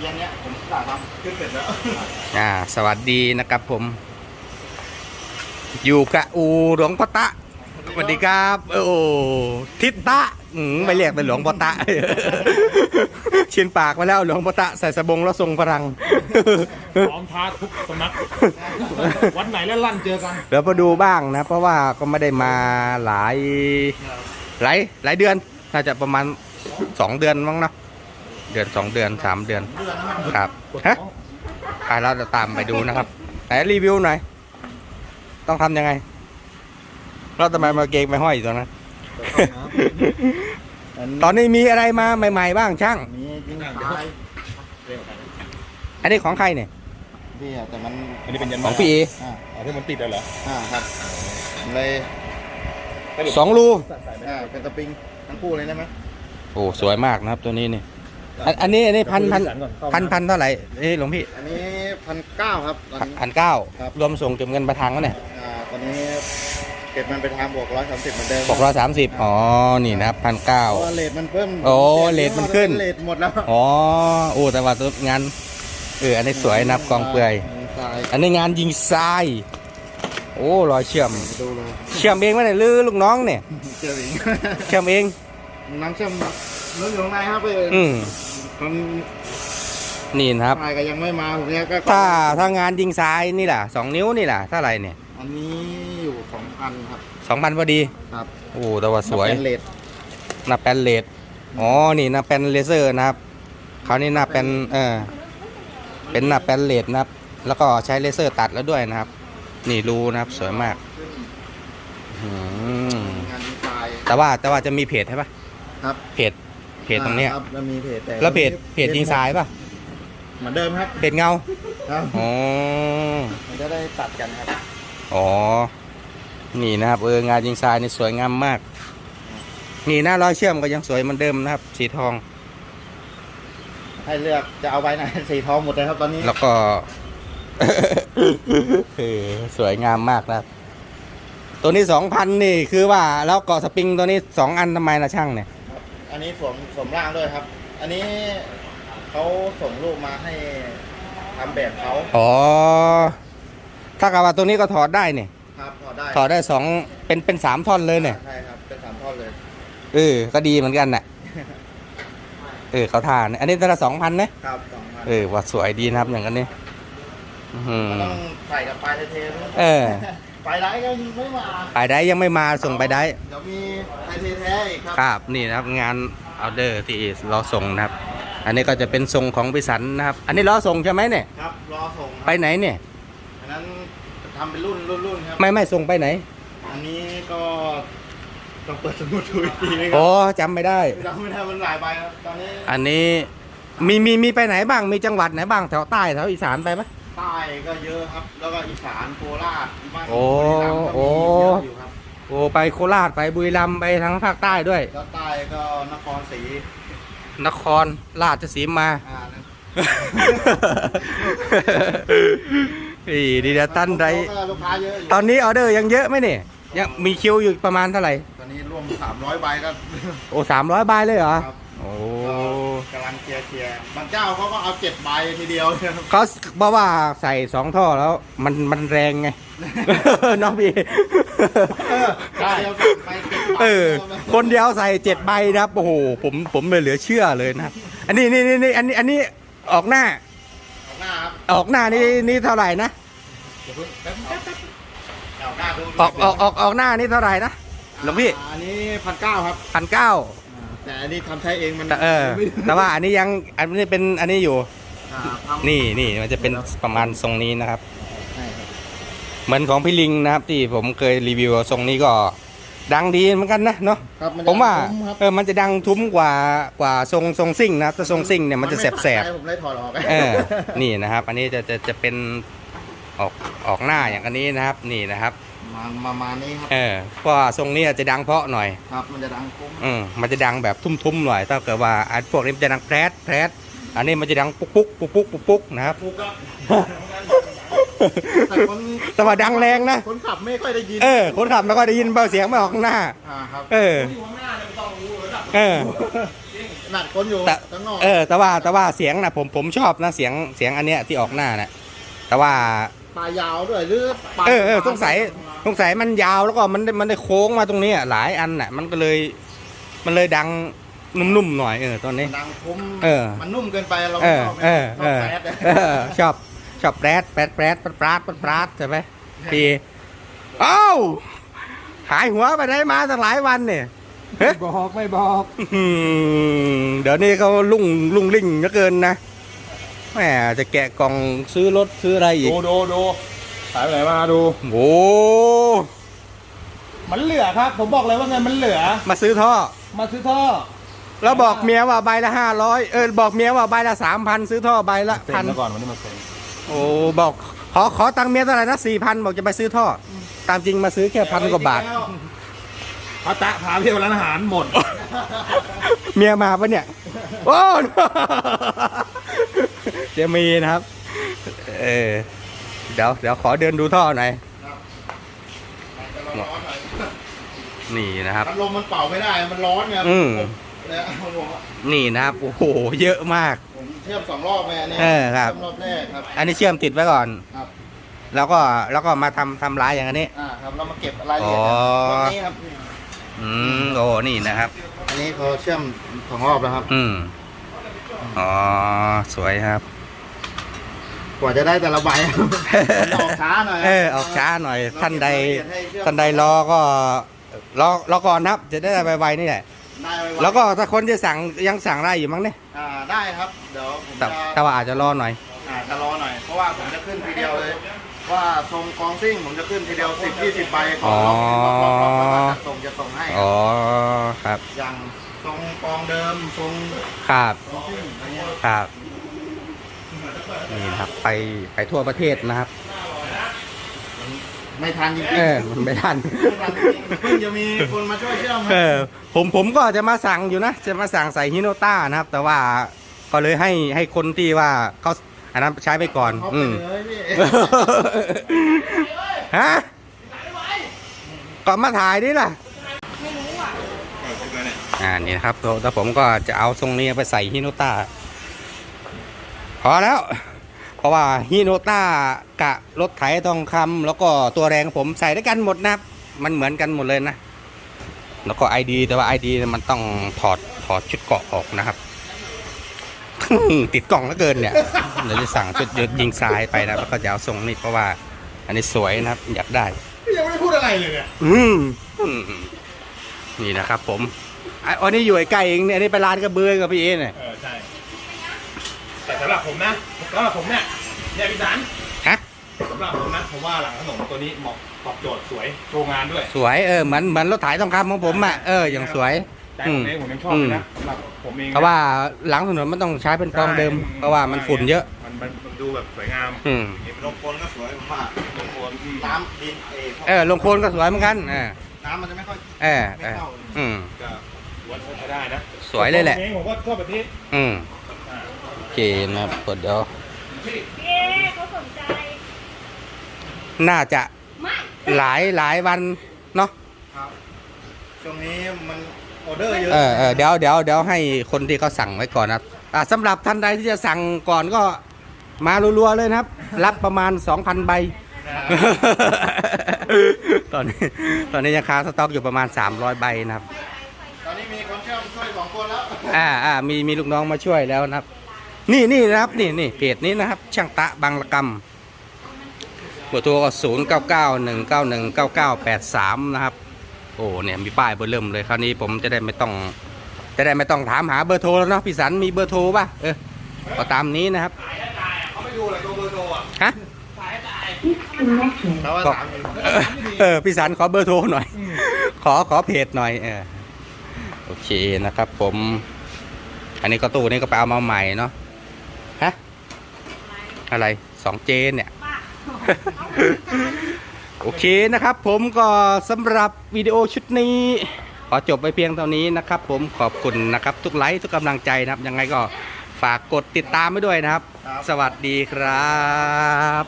เย็นเนี้ยผมกะทำขึ้นเสร็จแล้วอ่า สวัสดีนะครับผม อยู่กับอูหลวงพ่อตะสวัสดีครับ โอ้ทิศตะอืมไม่เรียกเป็นหลวงพ่อตะชินปากมาแล้วหลวงพ่อตะใส่สบงแล้วทรงพลัง พร้อมท้าทุกสำนัก วัดไหนแล้วลั่นเจอกัน เดี๋ยวมาดูบ้างนะ เพราะว่าก็ไม่ได้มาหลาย หลายหลายเดือน น่าจะประมาณสองเดือนมั้งเนาะ เดือนสองเดือนสามเดือนเดือนนะครับครับฮะไปเราจะตามไปดูนะครับไหนรีวิวหน่อยต้องทำยังไง เราทำไมมาเกงไปห้อยอยู่ตรงนั้นตอนนี้มีอะไรมาใหม่ๆบ้างช่าง มียิงตายอันนี้ของใครเนี่ยพี่อะแต่มันอันนี้เป็นยันของพี่เออ่าอ๋อที่มันติดแล้วเหรออ่าครับเลยสองรูอ่าเป็นสปริงทั้งคู่เลยได้ไหมโอ้สวยมากนะครับตัวนี้นี่ อันอันนี้อันนี้พันพันพันพันเท่าไหร่เอ้ยหลวงพี่ อันนี้พันเก้าครับตอนนี้ พันเก้าครับ รวมส่งเก็บเงินประทางก็เนี่ยอ่าตอนนี้เก็บมันไปทางบวกร้อยสามสิบเหมือนเดิมบอกร้อยสามสิบอ๋อ นี่นะครับพันเก้า เพราะว่าเลทมันเพิ่มโอ้เรทมันขึ้น เลทหมดแล้วอ๋อโอ้แต่ว่าตัวงานเอออันนี้สวยนะครับกองเปลือย ตายอันนี้งานยิงทราย โอ้รอยเชื่อม ดูเลยเชื่อมเองไหมเนี่ยหรือลูกน้องเนี่ย เจออีกเชื่อมเองน้ำเชื่อม นู้นอยู่ข้างในครับเอออืมมันนี่นะครับทายก็ยังไม่มาผมเนี้ยก็ถ้าถ้างานยิงทรายนี่แหละสองนิ้วนี่แหละเท่าไรเนี่ยอันนี้อยู่สองพันครับ สองพันพอดี ครับโอ้แต่ว่าสวย เป็นเลทหน้าแปนเลดอ๋อ นี่หน้าแปนเลเซอร์นะครับ คราวนี้หน้าแปนเออ เป็นหน้าแปนเลดนะครับ แล้วก็ใช้เลเซอร์ตัดแล้วด้วยนะครับ นี่รูนะครับ สวยมากอืมงานดีไซน์แต่ว่าแต่ว่าจะมีเพจใช่ปะครับ เพจ เพจตรงเนี้ยครับแล้วมีเพจแต่แล้วเพจเพจยิงทรายปะเหมือนเดิมครับเพจเงาครับอ๋อมันจะได้ตัดกันครับอ๋อ นี่นะครับเอองานยิงทรายนี่สวยงามมาก นี่หน้ารอยเชื่อมก็ยังสวยเหมือนเดิมนะครับ สีทอง ให้เลือกจะเอาใบไหนสีทองหมดเลยครับตอนนี้ แล้วก็เออสวยงามมากนะครับ ตัวนี้สองพันนี่คือว่า แล้วเกาะสปริงตัวนี้สองอันทำไมล่ะช่างเนี่ย อันนี้สวมสวมร่างด้วยครับ อันนี้เขาส่งรูปมาให้ทำแบบเขาอ๋อ ถ้ากับว่าตัวนี้ก็ถอดได้เนี่ย ครับพอได้ถอดได้สองเป็นเป็นสามท่อนเลยเนี่ย ใช่ครับเป็นสามท่อนเลย เออ ก็ดีเหมือนกันน่ะ เออเขาทานอันนี้ตัวละสองพันนะ ครับสองพันเออว่าสวยดีนะครับอย่างนั้นนี่อื้อหือมันต้องใส่กับปลายเทๆเออ ปลายไร้ก็ไม่มาไปได้ยังไม่มาส่งไปได้เดี๋ยวมีไทยเทแท้อีกครับครับนี่นะครับงานออเดอร์ที่เราส่งนะครับ อันนี้ก็จะเป็นทรงของพิสันนะครับ อันนี้เราส่งใช่ไหมเนี่ยครับรอส่งครับไปไหนเนี่ยอันนั้นทำเป็นรุ่นรุ่นรุ่นครับไม่ไม่ส่งไปไหน อันนี้ก็ต้องเปิดสมุดดูอีกทีนึงคโอ้รับจำไม่ได้จำไม่ได้มันหลายใบครับตอนนี้อันนี้มีมีมีไปไหนบ้างมีจังหวัดไหนบ้างแถวใต้แถวอีสานไปไหม ใต้ก็เยอะครับ แล้วก็อีสานโคราชบ้างโอ้ บุรีรัมย์ก็โอ้มีเยอะอยู่ครับโอ้ไปโคราชไปบุรีรัมย์ไปทั้งภาคใต้ด้วย แล้วใต้ก็นครศรีนครราชสีมา อ่านะอีดีเดยวตันไรก็ลูกค้าเยอะอยู่ตอนนี้ออเดอร์ยังเยอะไหมเนี่ยยังมีคิวอยู่ประมาณเท่าไหร่ ตอนนี้ร่วม 300ใบก็ โอ้สามร้อยใบเลยเหรอ ครับ โอ้ ก็กำลังเคลียร์เคลียร์บางเจ้าเขาก็เอาเจ็ดใบทีเดียวนะครับเขาบอกว่าใส่สองท่อแล้วมันมันแรงไง น้องพี่ใช่เอาส่งไปเจ็ดใบเออ คนเดียวใส่เจ็ดใบนะครับ โอ้โห ผมผมเลยเหลือเชื่อเลยนะครับ อันนี้นี่นี่นี่อันนี้อันนี้ออกหน้าเอาหน้าครับออกหน้านี่นี่เท่าไหร่นะ เดี๋ยวเพิ่งแป๊บนึงเอาหน้าดูออกออกออกออกหน้านี่เท่าไหร่นะหลวงพี่อันนี้พันเก้าครับพันเก้า แต่อันนี้ทำใช้เองมันแต่เออแต่ว่าอันนี้ยังอันนี้เป็นอันนี้อยู่ อ่าทำนี่นี่มันจะเป็นประมาณทรงนี้นะครับ ใช่ครับเหมือนของพี่ลิงนะครับที่ผมเคยรีวิวทรงนี้ก็ดังดีเหมือนกันนะเนาะครับนจะผมว่าคุ้ครับเออมันจะดังทุ้มกว่ากว่าทรงทรงซิ่งนะครับถ้าทรงซิ่งเนี่ยมันจะแสบแสบไผมเลยถอดออกๆเออนี่นะครับ อันนี้จะจะจะเป็นออกออกหน้าอย่างอันนี้นะครับ นี่นะครับ มามามานี้ครับเออเพราะว่าทรงนี้จะดังเพราะหน่อยครับมันจะดังคุ้มอืมมันจะดังแบบทุ่มๆหน่อยถ้าเกิดว่าอันพวกนี้มันจะดังแพรดแพรดอันนี้มันจะดังปุ๊กปุ๊กปุ๊กปุ๊กปุ๊กปุ๊กนะครับ ปุ๊กอะแต่คนแต่ว่าดังแรงนะ คนขับไม่ค่อยได้ยินเออ คนขับไม่ค่อยได้ยินเบาเสียงไม่ออกข้างหน้า อ่าครับเออเออนนัดคนอยู่แต่ข้างนอกเออ แต่ว่าแต่ว่าเสียงนะผมผมชอบนะเสียงเสียงอันเนี้ยที่ออกหน้านะแต่ว่า ปลายาวด้วยหรือปลายเออเออสงสัย สงสัยมันยาวแล้วก็มันได้มันได้โค้งมาตรงนี้อะหลายอันน่ะ มันก็เลยมันเลยดังนุ่มๆหน่อยเออตอนนี้ ดังคุ้มเออมันนุ่มเกินไปเราเอไม่อชอบเออชเออบอแฟดเออชอบชอบแปรดแปรดแปรดปราดปราดปราดใช่ไหมพี่เอ้าหายหัวไปได้มาตั้งหลายวันเนี่ยเฮ้ยบอกไม่บอกอืมเดี๋ยวนี้เขาลุ่งลุ่งลิ่งเหลือเกินนะแหมจะแกะกล่องซื้อรถซื้ออะไรอีกดูดูดู สายไปไหนมาดู โอ้มันเหลือครับ ผมบอกเลยว่าเงินมันเหลือ มาซื้อท่อ มาซื้อท่อ แล้วบอกเมียว่าใบละห้าร้อยเออบอกเมียว่าใบละสามพันซื้อท่อใบละเซ็พันนแล้วก่อนวันนี้มาเซ็นโอ้บอกขอขอตังค์เมียเท่าไหร่นะสี่พันบอกจะไปซื้อท่อ ตามจริงมาซื้อแค่พันกว่าบาทพระตะพาเที่ยวร้านอาหารหมด เมียมาปะเนี่ยโอ้จะมีนะครับ เออ เดี๋ยวเดี๋ยวขอเดินดูท่อหน่อยนี่นะครับพัดลมมันเป่าไม่ได้ มันร้อนไงอืมเนี่ยผมบอกว่านี่นะครับโอ้โหเยอะมากผมเชื่อมสองรอบแม่เนี่ยเออครับเชื่อมรอบแรกครับ อันนี้เชื่อมติดไว้ก่อนครับแล้วก็แล้วก็มาทำทำร้ายอย่างนี้อ่าครับเรามาเก็บรายละเอียดอ๋อรอบนี้ครับอืมโอ้นี่นะครับ อันนี้เขาเชื่อมสองรอบแล้วครับ อืมอ๋อสวยครับ กว่าจะได้แต่ละใบมันออกช้าหน่อยเออออกช้าหน่อย ท่านใดเรเก็บรายละเอียให้เชื่อมท่านใดรอก็รอรอก่อนนะครับ จะได้ไวๆนี่แหละได้ไๆแล้วก็ถ้าคนจะสั่งยังสั่งได้อยู่มั้งเนี่ยอ่าได้ครับเดี๋ยวผมแต่จะแต่ว่าอาจจะรอหน่อยอ่าจะรอหน่อยเพราะว่าผมจะขึ้นทีเดียวเลย ว่าทรงกองซิ่งผมจะขึ้นทีเดียวสิบยี่สิบใบก่อนล็อกล็อกล็อกล็อกแล้วก็จะส่งจะส่งให้อ๋อครับอย่างทรงกองเดิมทรงครับ กองซิ่งอะไรเงี้ยครับ นี่นะครับ ไปไปทั่วประเทศนะครับ ไม่ทันจริงเออมันไม่ทันๆไม่ทันจริงๆเพิ่งจะมีคนมาช่วยเชื่อมคเอรับอผมผมก็จะมาสั่งอยู่นะ จะมาสั่งใส่ฮิโนต้านะครับ แต่ว่าก็เลยให้ให้คนที่ว่าเขาอันนั้นใช้ไปก่อน เขาอืไปมเลยพี่ฮะก็มาถ่ายดิล่ะ อ่า นี่นะครับตัวแต่ผมก็จะเอาทรงนี้ไปใส่ฮิโนต้า พอแล้วเพ ราะว่าฮิโนต้ากะรถไถทองคำแล้วก็ตัวแรงผมใส่ด้วยกันหมดนะครับ มันเหมือนกันหมดเลยนะ แล้วก็ไอดีแต่ว่าไอดีมันต้องถอดถอดชุดเกราะออกนะครับ ติดกล่องแล้วเกินเนี่ยเดี๋ยวจะสั่งชุดยิงทรายไปนะแล้วก็จะเอาทรงนี้เพราะว่า อันนี้สวยนะครับ อยากได้ยังไม่ได้พูดอะไรเลยเนี่ยอืมอืมนี่นะครับ ผมไอ้อันนี้อยู่ใกล้เองเนี่ยอันนี้ไปร้านกระเบือกับพี่เอเนี่ยเออใช่ แต่สำหรับผมนะสำหรับผมเนี่ยเนี่ยพี่สันฮะ สำหรับผมนะผมว่าหลังขนมตัวนี้เหมาะตอบโจทย์สวยโชว์งานด้วยสวยเออเหมือนเหมือนรถถ่ายทองคำของผมอะเอออย่างสวย ใจผมเองผมยังชอบเลยนะสำหรับผมเองนเพราะว่าหลังถนนมันต้องใช้เป็นกองเดิม เพราะว่ามันฝุ่นเยอะ มันมันมันดูแบบสวยงามอืมนี่ลงโคนก็สวยผมว่าลงโคนน้ำดินเอเออลงโคลนก็สวยเหมือนกันเออน้ำมันจะไม่ค่อยเออเอออืมก็วัดใช้ได้นะสวยเลยแหละผมเองผมก็ชอบแบบนี้อืมอ่าโอ เคนะครับกดเดี๋ยวพี่เอ๊ะเขาสนใจ น่าจะไม่หลายหลายวันเนาะครับช่วงนี้มันออเดอร์เยอะเออเออเดี๋ยวเดี๋ยวเดี๋ยวให้คนที่เขาสั่งไว้ก่อนนะครับอ่าสำหรับท่านใดที่จะสั่งก่อนก็มารัวๆเลยนะครับ รับประมาณ 2,000 ใบ ตอนนี้ตอนนี้ยังค้างสต็อกอยู่ประมาณ 300 ใบนะครับ ตอนนี้มีคนเชื่อมช่วยสองคนแล้ว อ่าอ่ามีมีลูกน้องมาช่วยแล้วนะครับ นี่นี่นะครับนี่นี่เพจนี้นะครับ ช่างตะบางละกำเบอร์โทรก็ศูนย์เก้าเก้าหนึ่งเก้าหนึ่งเก้าเก้าแปดสามนะครับโอ้เนี่ยมีป้ายเบอร์เริ่มเลยคราวนี้ผมจะได้ไม่ต้อง จะได้ไม่ต้องถามหาเบอร์โทรแล้วเนาะพี่สันมีเบอร์โทรป่ะเออก็ตามนี้นะครับเขาไม่ดูเลยตัวเบอร์โทรอะฮะแล้วว่าก็สามเออพี่สันขอเบอร์โทรหน่อย ขอขอเพจหน่อยเออโอเคนะครับ ผม อันนี้ก็ตู้นี้ก็ไปเอามาใหม่เนาะ อะไรสองเจนเนี่ยป้าโอเคนะครับผมก็สำหรับวิดีโอชุดนี้ ขอจบไปเพียงเท่านี้นะครับ ผมขอบคุณนะครับทุกไลค์ทุกกำลังใจนะครับ ยังไงก็ฝากกดติดตามไว้ด้วยนะครับ สวัสดีครับ